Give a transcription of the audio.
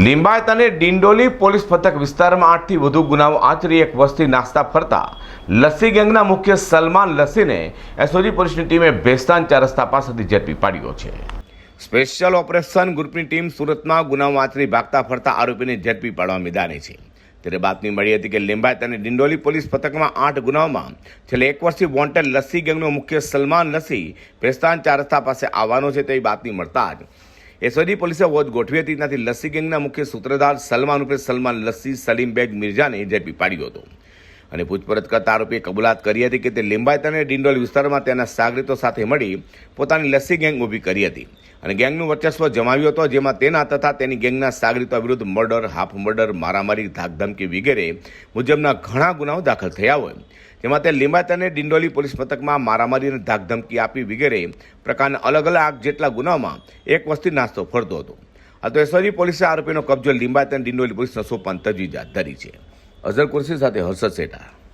લિંબાયત અને ડિંડોલી પોલીસ પથક વિસ્તારમાં આઠથી વધુ ગુનાઓ આચરી, એક વસ્તી નાસ્તા ફરતા લસ્સી ગેંગના મુખ્ય સલમાન લસ્સીને એસઓજી પોલીસની ટીમે ભેસ્તાન ચાર રસ્તા પાસેથી ઝડપી પાડ્યો છે. સ્પેશિયલ ઓપરેશન ગ્રુપની ટીમ સુરતમાં ગુનાઓ આચરી, ભાગતા ફરતા આરોપીને ઝડપી પાડવા મેદાને છે. ત્યારે બાતમી મળી હતી કે લિંબાયત અને ડિંડોલી પોલીસ પથકમાં આઠ ગુનાઓમાં છેલ્લે એક વર્ષથી વોન્ટેડ લસ્સી ગેંગનો મુખ્ય સલમાન લસ્સી ભેસ્તાન ચાર રસ્તા પાસે આવવાનો છે તેવી બાતમી મળતા જ એસઓજી પોલીસે વોચ ગોઠવી હતી ત્યાંથી લસ્સી ગેંગના મુખ્ય સૂત્રધાર સલમાન ઉપર સલમાન લસ્સી, સલીમ બેગ મિર્જાને ઝડપી પાડ્યો હતો. અને પૂછપરછ કરતા આરોપીએ કબૂલાત કરી હતી કે તે લિંબાયત અને ડિંડોલ વિસ્તારમાં તેના સાગરીતો સાથે મળી પોતાની લસ્સી ગેંગ ઊભી કરી હતી. અને ગેંગનું વર્ચસ્વ જમાવ્યું હતો, જેમાં તેના તથા તેની ગેંગના સાગરીતો વિરુદ્ધ મર્ડર, હાફ મર્ડર, મારામારી, ધાકધમકી વગેરે મુજબના ઘણા ગુનાઓ દાખલ થયા હોય. જેમાં તે લિંબાયત અને ડિંડોલી પોલીસ મથકમાં મારામારી અને ધાકધમકી આપી વગેરે પ્રકારના અલગ અલગ જેટલા ગુનાઓમાં એક વસ્તી નાસ્તો ફરતો હતો. આ તો એસઓજી પોલીસે આરોપીનો કબજો લિંબાયત અને ડિંડોલી પોલીસને સોંપવાની તજવીજ હાથ ધરી છે. અઝર કુર્સી સાથે હર્ષદ સેઠા.